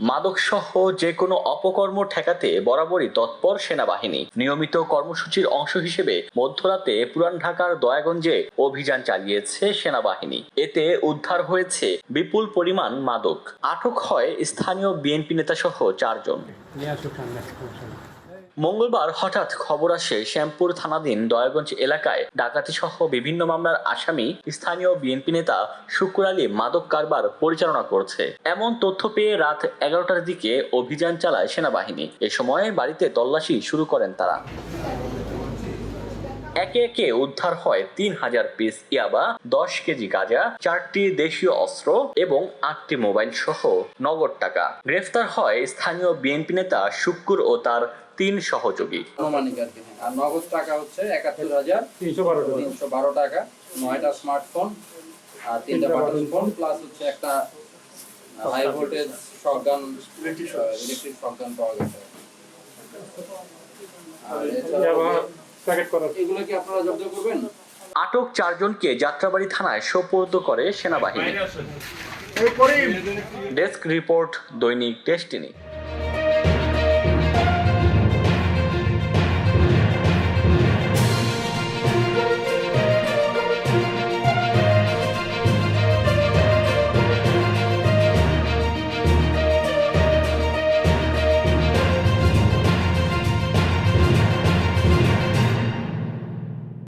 মাদকসহ যে কোনো অপকর্ম ঠেকাতে বরাবরই তৎপর সেনাবাহিনী। নিয়মিত কর্মসূচির অংশ হিসেবে মধ্যরাতে পুরান ঢাকার দয়াগঞ্জে অভিযান চালিয়েছে সেনাবাহিনী। এতে উদ্ধার হয়েছে বিপুল পরিমাণ মাদক। আটক হয় স্থানীয় বিএনপি নেতাসহ চারজন। মঙ্গলবার হঠাৎ খবর আসে শ্যামপুর থানাধীন দয়াগঞ্জ এলাকায় ডাকাতি সহ বিভিন্ন মামলার আসামি স্থানীয় বিএনপি নেতা শুকুর আলী মাদক কারবার পরিচালনা করছে। এমন তথ্য পেয়ে রাত এগারোটার দিকে অভিযান চালায় সেনাবাহিনী। এ সময় বাড়িতে তল্লাশি শুরু করেন তারা। একে একে উদ্ধার হয় তিন হাজার পিস ইয়াবা দশ কেজি গাঁজা চারটি দেশীয় অস্ত্র এবং আটটি মোবাইল সহ নগদ টাকা। গ্রেফতার হয় স্থানীয় বিএনপি নেতা শুক্কুর ও তার তিন সহযোগী। আনুমানিক আর কি হ্যাঁ। আর নগদ টাকা হচ্ছে একাত্তর হাজার তিনশো বারো টাকা। তিনশো বারো টাকা নয়টা স্মার্টফোন আর তিনটা বাটন ফোন প্লাস হচ্ছে একটা high voltage shotgun electric shotgun পাওয়া গেছে আর প্যাকেট করা এগুলো কি আপনারা জব্দ করবেন? আটক চারজনকে যাত্রাবাড়ি থানায় সোপর্দ করে সেনাবাহিনী। ডেস্ক রিপোর্ট দৈনিক ডেস্টিনি।